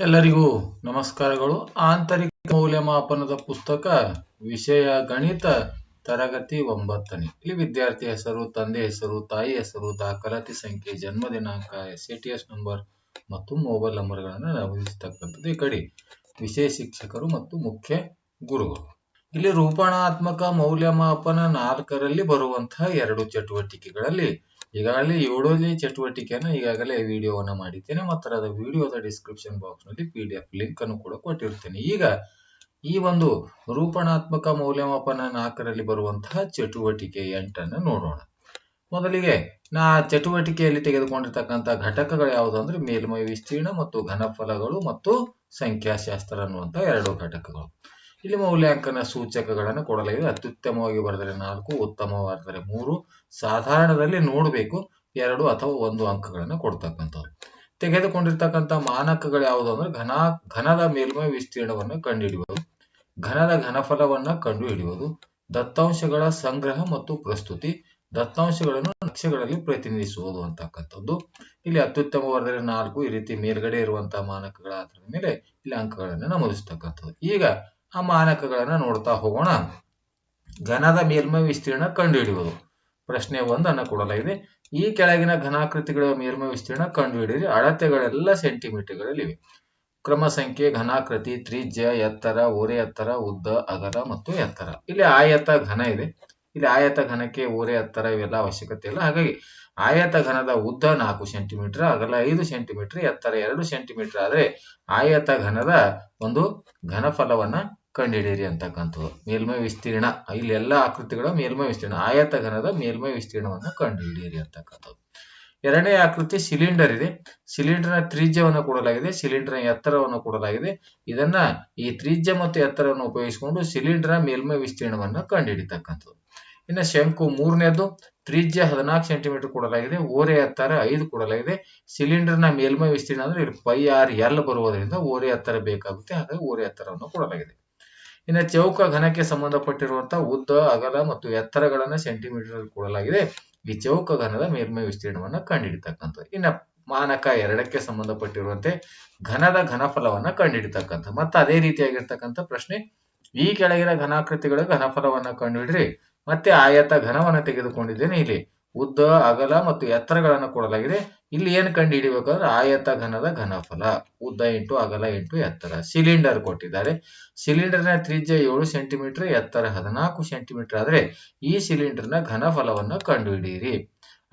ಎಲ್ಲರಿಗೂ ನಮಸ್ಕಾರಗಳು. ಆಂತರಿಕ ಮೌಲ್ಯಮಾಪನದ ಪುಸ್ತಕ ವಿಷಯ ಗಣಿತ ತರಗತಿ ಒಂಬತ್ತನೇ. ಇಲ್ಲಿ ವಿದ್ಯಾರ್ಥಿ ಹೆಸರು, ತಂದೆ ಹೆಸರು, ತಾಯಿ ಹೆಸರು, ದಾಖಲಾತಿ ಸಂಖ್ಯೆ, ಜನ್ಮ ದಿನಾಂಕ S A T S number ಮತ್ತು ಮೊಬೈಲ್ ನಂಬರ್ಗಳನ್ನು ನಮೂದಿಸತಕ್ಕಂಥದ್ದು ಈ ಕಡೆ. ವಿಷಯ ಶಿಕ್ಷಕರು ಮತ್ತು ಮುಖ್ಯ ಗುರುಗಳು. ಇಲ್ಲಿ ರೂಪಣಾತ್ಮಕ ಮೌಲ್ಯಮಾಪನ ನಾಲ್ಕರಲ್ಲಿ ಬರುವಂತಹ ಎರಡು ಚಟುವಟಿಕೆಗಳಲ್ಲಿ ಈಗಾಗಲೇ ಏಳನೇ ಚಟುವಟಿಕೆಯನ್ನು ಈಗಾಗಲೇ ವಿಡಿಯೋವನ್ನ ಮಾಡಿದ್ದೇನೆ. ಮತ್ತು ಅದರ ವಿಡಿಯೋದ ಡಿಸ್ಕ್ರಿಪ್ಷನ್ ಬಾಕ್ಸ್ನಲ್ಲಿ ಪಿ ಡಿ ಎಫ್ ಲಿಂಕ್ ಅನ್ನು ಕೂಡ ಕೊಟ್ಟಿರ್ತೇನೆ. ಈಗ ಈ ಒಂದು ರೂಪಣಾತ್ಮಕ ಮೌಲ್ಯಮಾಪನ ನಾಲ್ಕರಲ್ಲಿ ಬರುವಂತಹ ಚಟುವಟಿಕೆ ಎಂಟನ್ನು ನೋಡೋಣ. ಮೊದಲಿಗೆ ನಾ ಚಟುವಟಿಕೆಯಲ್ಲಿ ತೆಗೆದುಕೊಂಡಿರ್ತಕ್ಕಂಥ ಘಟಕಗಳು ಯಾವುದು ಅಂದ್ರೆ ಮೇಲ್ಮೈ ವಿಸ್ತೀರ್ಣ ಮತ್ತು ಘನಫಲಗಳು ಮತ್ತು ಸಂಖ್ಯಾಶಾಸ್ತ್ರ ಅನ್ನುವಂತ ಎರಡು ಘಟಕಗಳು. ಇಲ್ಲಿ ಮೌಲ್ಯಾಂಕನ ಸೂಚಕಗಳನ್ನು ಕೊಡಲಾಗಿದೆ. ಅತ್ಯುತ್ತಮವಾಗಿ ಬರೆದರೆ ನಾಲ್ಕು, ಉತ್ತಮವಾದರೆ ಮೂರು. ಸಾಧಾರಣದಲ್ಲಿ ನೋಡಬೇಕು ಎರಡು ಅಥವಾ ಒಂದು ಅಂಕಗಳನ್ನು ಕೊಡ್ತಕ್ಕಂಥದ್ದು. ತೆಗೆದುಕೊಂಡಿರ್ತಕ್ಕಂಥ ಮಾನಕಗಳು ಯಾವುದು ಅಂದ್ರೆ ಘನ, ಘನದ ಮೇಲ್ಮೈ ವಿಸ್ತೀರ್ಣವನ್ನು ಕಂಡುಹಿಡಿಯುವುದು, ಘನದ ಘನಫಲವನ್ನು ಕಂಡುಹಿಡಿಯುವುದು, ದತ್ತಾಂಶಗಳ ಸಂಗ್ರಹ ಮತ್ತು ಪ್ರಸ್ತುತಿ, ದತ್ತಾಂಶಗಳನ್ನು ನಕ್ಷೆಗಳಲ್ಲಿ ಪ್ರತಿನಿಧಿಸುವುದು ಅಂತಕ್ಕಂಥದ್ದು. ಇಲ್ಲಿ ಅತ್ಯುತ್ತಮ ವರ್ಧನೆ ನಾಲ್ಕು, ಈ ರೀತಿ ಮೇಲ್ಗಡೆ ಇರುವಂತಹ ಮಾನಕಗಳ ಆಧಾರದ ಮೇಲೆ ಇಲ್ಲಿ ಅಂಕಗಳನ್ನು ನಮೂದಿಸ್ತಕ್ಕಂಥದ್ದು. ಈಗ ಆ ಮಾನಕಗಳನ್ನು ನೋಡ್ತಾ ಹೋಗೋಣ. ಘನದ ಮೇಲ್ಮೈ ವಿಸ್ತೀರ್ಣ ಕಂಡುಹಿಡಿಯುವುದು. ಪ್ರಶ್ನೆ ಒಂದನ್ನು ಕೊಡಲಾಗಿದೆ ಈ ಕೆಳಗಿನ ಘನಾಕೃತಿಗಳ ಮೇಲ್ಮೈ ವಿಸ್ತೀರ್ಣ ಕಂಡುಹಿಡಿಯಿರಿ ಅಳತೆಗಳೆಲ್ಲ ಸೆಂಟಿಮೀಟರ್ಗಳಲ್ಲಿವೆ ಕ್ರಮ ಸಂಖ್ಯೆ, ಘನಾಕೃತಿ, ತ್ರಿಜ್ಯ, ಎತ್ತರ, ಓರೆ ಎತ್ತರ, ಉದ್ದ ಅಗಲ ಮತ್ತು ಎತ್ತರ. ಇಲ್ಲಿ ಆಯತ ಘನ ಇದೆ. ಇಲ್ಲಿ ಆಯತ ಘನಕ್ಕೆ ಓರೆ, ಎತ್ತರ ಇವೆಲ್ಲ ಅವಶ್ಯಕತೆ ಇಲ್ಲ. ಹಾಗಾಗಿ ಆಯತ ಘನದ ಉದ್ದ ನಾಲ್ಕು ಸೆಂಟಿಮೀಟರ್, ಅಗಲ ಐದು ಸೆಂಟಿಮೀಟರ್, ಎತ್ತರ ಎರಡು ಸೆಂಟಿಮೀಟರ್. ಆದರೆ ಆಯತ ಘನದ ಒಂದು ಘನಫಲವನ್ನ ಕಂಡುಹಿಡಿಯಿರಿ ಅಂತಕ್ಕಂಥದ್ದು. ಮೇಲ್ಮೈ ವಿಸ್ತೀರ್ಣ, ಇಲ್ಲಿ ಎಲ್ಲ ಆಕೃತಿಗಳ ಮೇಲ್ಮೈ ವಿಸ್ತೀರ್ಣ ಆಯತ ಘನದ ಮೇಲ್ಮೈ ವಿಸ್ತೀರ್ಣವನ್ನು ಕಂಡುಹಿಡಿಯಿರಿ ಅಂತಕ್ಕಂಥದ್ದು. ಎರಡನೇ ಆಕೃತಿ ಸಿಲಿಂಡರ್ ಇದೆ. ಸಿಲಿಂಡರ್ನ ತ್ರಿಜ್ಯವನ್ನು ಕೊಡಲಾಗಿದೆ, ಸಿಲಿಂಡರ್ನ ಎತ್ತರವನ್ನು ಕೊಡಲಾಗಿದೆ. ಇದನ್ನ ಈ ತ್ರಿಜ್ಯ ಮತ್ತು ಎತ್ತರವನ್ನು ಉಪಯೋಗಿಸಿಕೊಂಡು ಸಿಲಿಂಡರ್ನ ಮೇಲ್ಮೈ ವಿಸ್ತೀರ್ಣವನ್ನು ಕಂಡುಹಿಡಿತಕ್ಕಂಥದ್ದು ಇನ್ನು ಶಂಕು ಮೂರನೇದು, ತ್ರಿಜ್ಯ ಹದಿನಾಲ್ಕು ಸೆಂಟಿಮೀಟರ್ ಕೊಡಲಾಗಿದೆ, ಓರೆ ಎತ್ತರ ಐದು ಕೊಡಲಾಗಿದೆ. ಸಿಲಿಂಡರ್ನ ಮೇಲ್ಮೈ ವಿಸ್ತೀರ್ಣ ಅಂದ್ರೆ ಪೈ ಆರ್ ಎಲ್ ಬರುವುದರಿಂದ ಓರೆ ಎತ್ತರ ಬೇಕಾಗುತ್ತೆ, ಹಾಗಾಗಿ ಓರೆ ಎತ್ತರವನ್ನು ಕೊಡಲಾಗಿದೆ. ಇನ್ನು ಚೌಕ ಘನಕ್ಕೆ ಸಂಬಂಧಪಟ್ಟಿರುವಂತಹ ಉದ್ದ, ಅಗಲ ಮತ್ತು ಎತ್ತರಗಳನ್ನ ಸೆಂಟಿಮೀಟರ್ ಕೊಡಲಾಗಿದೆ. ಈ ಚೌಕ ಘನದ ಮೇಲ್ಮೈ ವಿಸ್ತೀರ್ಣವನ್ನ ಕಂಡುಹಿಡಿತಕ್ಕಂಥದ್ದು ಇನ್ನ ಮಾನಕ ಎರಡಕ್ಕೆ ಸಂಬಂಧಪಟ್ಟಿರುವಂತೆ ಘನದ ಘನಫಲವನ್ನ ಕಂಡುಹಿಡಿತಕ್ಕಂಥ ಮತ್ತೆ ಅದೇ ರೀತಿಯಾಗಿರ್ತಕ್ಕಂಥ ಪ್ರಶ್ನೆ, ಈ ಕೆಳಗಿನ ಘನಾಕೃತಿಗಳ ಘನಫಲವನ್ನ ಕಂಡುಹಿಡ್ರಿ. ಮತ್ತೆ ಆಯತ ಘನವನ್ನ ತೆಗೆದುಕೊಂಡಿದ್ದೇನೆ ಇಲ್ಲಿ. ಉದ್ದ, ಅಗಲ ಮತ್ತು ಎತ್ತರಗಳನ್ನು ಕೊಡಲಾಗಿದೆ. ಇಲ್ಲಿ ಏನು ಕಂಡು ಹಿಡಿಬೇಕಾದ್ರೆ ಆಯತ, ಘನದ ಘನಫಲ. ಉದ್ದ ಇಂಟು ಅಗಲ ಇಂಟು ಎತ್ತರ. ಸಿಲಿಂಡರ್ ಕೊಟ್ಟಿದ್ದಾರೆ. ಸಿಲಿಂಡರ್ನ ತ್ರಿಜ್ಯ ಏಳು ಸೆಂಟಿಮೀಟರ್ ಎತ್ತರ ಹದಿನಾಲ್ಕು ಸೆಂಟಿಮೀಟರ್ ಆದರೆ ಈ ಸಿಲಿಂಡರ್ನ ಘನಫಲವನ್ನ ಕಂಡುಹಿಡಿಯಿರಿ.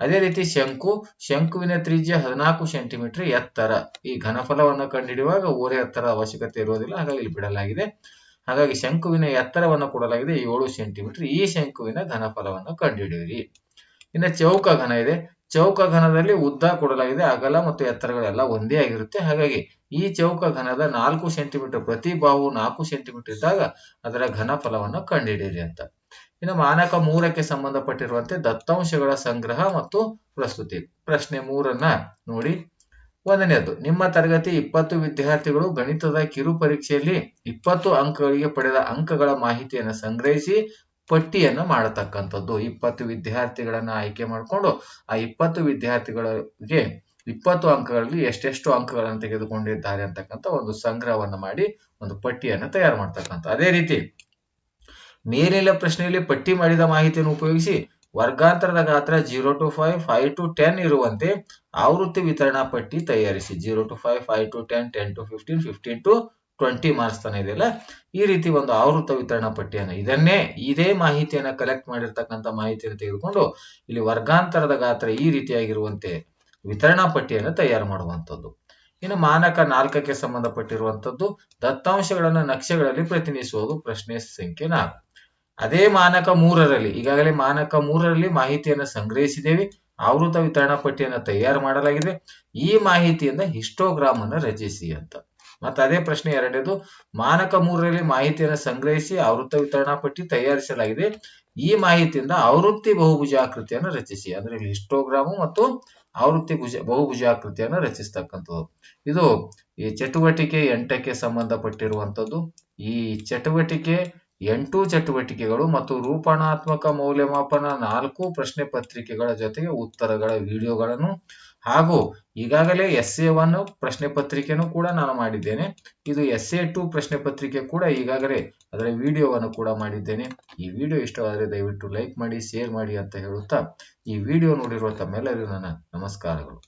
ಅದೇ ರೀತಿ ಶಂಕು, ಶಂಕುವಿನ ತ್ರಿಜ್ಯ ಹದಿನಾಲ್ಕು ಸೆಂಟಿಮೀಟರ್ ಎತ್ತರ. ಈ ಘನಫಲವನ್ನ ಕಂಡುಹಿಡಿಯುವಾಗ ಓರೆ ಎತ್ತರ ಅವಶ್ಯಕತೆ ಇರುವುದಿಲ್ಲ. ಹಾಗಾಗಿ ಇಲ್ಲಿ ಬಿಡಲಾಗಿದೆ. ಹಾಗಾಗಿ ಶಂಕುವಿನ ಎತ್ತರವನ್ನು ಕೊಡಲಾಗಿದೆ ಏಳು ಸೆಂಟಿಮೀಟರ್ ಈ ಶಂಕುವಿನ ಘನಫಲವನ್ನು ಕಂಡುಹಿಡಿಯಿರಿ. ಇನ್ನು ಚೌಕ ಘನ ಇದೆ ಚೌಕ ಘನದಲ್ಲಿ ಉದ್ದ ಕೊಡಲಾಗಿದೆ. ಅಗಲ ಮತ್ತು ಎತ್ತರಗಳೆಲ್ಲ ಒಂದೇ ಆಗಿರುತ್ತೆ. ಹಾಗಾಗಿ ಈ ಚೌಕ ಘನದ ನಾಲ್ಕು ಸೆಂಟಿಮೀಟರ್ ಪ್ರತಿ ಬಾವು ನಾಲ್ಕು ಸೆಂಟಿಮೀಟರ್ ಇದ್ದಾಗ ಅದರ ಘನ ಫಲವನ್ನು ಕಂಡುಹಿಡಿಯಿರಿ ಅಂತ. ಇನ್ನು ಮಾನಕ ಮೂರಕ್ಕೆ ಸಂಬಂಧಪಟ್ಟಿರುವಂತೆ ದತ್ತಾಂಶಗಳ ಸಂಗ್ರಹ ಮತ್ತು ಪ್ರಸ್ತುತಿ. ಪ್ರಶ್ನೆ ಮೂರನ್ನ ನೋಡಿ. ಒಂದನೆಯದು, ನಿಮ್ಮ ತರಗತಿ ಇಪ್ಪತ್ತು ವಿದ್ಯಾರ್ಥಿಗಳು ಗಣಿತದ ಕಿರು ಪರೀಕ್ಷೆಯಲ್ಲಿ ಇಪ್ಪತ್ತು ಅಂಕಗಳಿಗೆ ಪಡೆದ ಅಂಕಗಳ ಮಾಹಿತಿಯನ್ನು ಸಂಗ್ರಹಿಸಿ ಪಟ್ಟಿಯನ್ನ ಮಾಡತಕ್ಕಂಥದ್ದು. ಇಪ್ಪತ್ತು ವಿದ್ಯಾರ್ಥಿಗಳನ್ನ ಆಯ್ಕೆ ಮಾಡಿಕೊಂಡು ಆ ಇಪ್ಪತ್ತು ವಿದ್ಯಾರ್ಥಿಗಳಿಗೆ ಇಪ್ಪತ್ತು ಅಂಕಗಳಲ್ಲಿ ಎಷ್ಟೆಷ್ಟು ಅಂಕಗಳನ್ನು ತೆಗೆದುಕೊಂಡಿದ್ದಾರೆ ಅಂತಕ್ಕಂಥ ಒಂದು ಸಂಗ್ರಹವನ್ನ ಮಾಡಿ ಒಂದು ಪಟ್ಟಿಯನ್ನು ತಯಾರು ಮಾಡ್ತಕ್ಕಂಥ. ಅದೇ ರೀತಿ ಮೇಲಿನ ಪ್ರಶ್ನೆಯಲ್ಲಿ ಪಟ್ಟಿ ಮಾಡಿದ ಮಾಹಿತಿಯನ್ನು ಉಪಯೋಗಿಸಿ ವರ್ಗಾಂತರದ ಗಾತ್ರ zero to five five to ten ಇರುವಂತೆ ಆವೃತ್ತಿ ವಿತರಣಾ ಪಟ್ಟಿ ತಯಾರಿಸಿ. Zero to five five to ten ten to fifteen fifteen to twenty marks ತಾನೇ ಇದೆಯಲ್ಲ ಈ ರೀತಿ ಒಂದು ಆವೃತ್ತ ವಿತರಣಾ ಪಟ್ಟಿಯನ್ನು ಇದನ್ನೇ ಇದೇ ಮಾಹಿತಿಯನ್ನ ಕಲೆಕ್ಟ್ ಮಾಡಿರ್ತಕ್ಕಂಥ ಮಾಹಿತಿಯನ್ನು ತೆಗೆದುಕೊಂಡು ಇಲ್ಲಿ ವರ್ಗಾಂತರದ ಗಾತ್ರ ಈ ರೀತಿಯಾಗಿರುವಂತೆ ವಿತರಣಾ ಪಟ್ಟಿಯನ್ನು ತಯಾರು ಮಾಡುವಂಥದ್ದು. ಇನ್ನು ಮಾನಕ ನಾಲ್ಕಕ್ಕೆ ಸಂಬಂಧಪಟ್ಟಿರುವಂಥದ್ದು ದತ್ತಾಂಶಗಳನ್ನು ನಕ್ಷೆಗಳಲ್ಲಿ ಪ್ರತಿನಿಧಿಸುವುದು ಪ್ರಶ್ನೆ ಸಂಖ್ಯೆ ನಾಲ್ಕು. ಅದೇ ಮಾನಕ ಮೂರರಲ್ಲಿ, ಈಗಾಗಲೇ ಮಾನಕ ಮೂರರಲ್ಲಿ ಮಾಹಿತಿಯನ್ನು ಸಂಗ್ರಹಿಸಿದ್ದೇವೆ ಆವೃತ ವಿತರಣಾ ಪಟ್ಟಿಯನ್ನು ತಯಾರು ಮಾಡಲಾಗಿದೆ. ಈ ಮಾಹಿತಿಯಿಂದ ಹಿಸ್ಟೋಗ್ರಾಮ್ ಅನ್ನು ರಚಿಸಿ ಅಂತ. ಮತ್ತೆ ಅದೇ ಪ್ರಶ್ನೆ ಎರಡನೇದು, ಮಾನಕ ಮೂರರಲ್ಲಿ ಮಾಹಿತಿಯನ್ನು ಸಂಗ್ರಹಿಸಿ ಆವೃತ್ತ ವಿತರಣಾ ಪಟ್ಟಿ ತಯಾರಿಸಲಾಗಿದೆ. ಈ ಮಾಹಿತಿಯಿಂದ ಆವೃತ್ತಿ ಬಹುಭುಜಾಕೃತಿಯನ್ನು ರಚಿಸಿ ಅಂದ್ರೆ ಇಲ್ಲಿ ಹಿಸ್ಟೋಗ್ರಾಮು ಮತ್ತು ಆವೃತ್ತಿ ಭುಜ, ಬಹುಭುಜಾಕೃತಿಯನ್ನು ರಚಿಸ್ತಕ್ಕಂಥದ್ದು. ಇದು ಈ ಚಟುವಟಿಕೆ ಎಂಟಕ್ಕೆ ಸಂಬಂಧಪಟ್ಟಿರುವಂಥದ್ದು. ಈ ಚಟುವಟಿಕೆ ಎಂಟು ಚಟುವಟಿಕೆಗಳು ಮತ್ತು ರೂಪಣಾತ್ಮಕ ಮೌಲ್ಯಮಾಪನ ನಾಲ್ಕು ಪ್ರಶ್ನೆ ಪತ್ರಿಕೆಗಳ ಜೊತೆಗೆ ಉತ್ತರಗಳ ವಿಡಿಯೋಗಳನ್ನು ಹಾಗೂ ಈಗಾಗಲೇ ಎಸ್ ಎ ಒನ್ ಪ್ರಶ್ನೆ ಪತ್ರಿಕೆನೂ ಕೂಡ ನಾನು ಮಾಡಿದ್ದೇನೆ. ಇದು ಎಸ್ ಎ ಟು ಪ್ರಶ್ನೆ ಪತ್ರಿಕೆ ಕೂಡ ಈಗಾಗಲೇ ಅದರ ವಿಡಿಯೋವನ್ನು ಕೂಡ ಮಾಡಿದ್ದೇನೆ. ಈ ವಿಡಿಯೋ ಇಷ್ಟವಾದರೆ ದಯವಿಟ್ಟು ಲೈಕ್ ಮಾಡಿ, ಶೇರ್ ಮಾಡಿ ಅಂತ ಹೇಳುತ್ತಾ ಈ ವಿಡಿಯೋ ನೋಡಿರುವ ತಮ್ಮೆಲ್ಲರಿಗೂ ನನ್ನ ನಮಸ್ಕಾರಗಳು.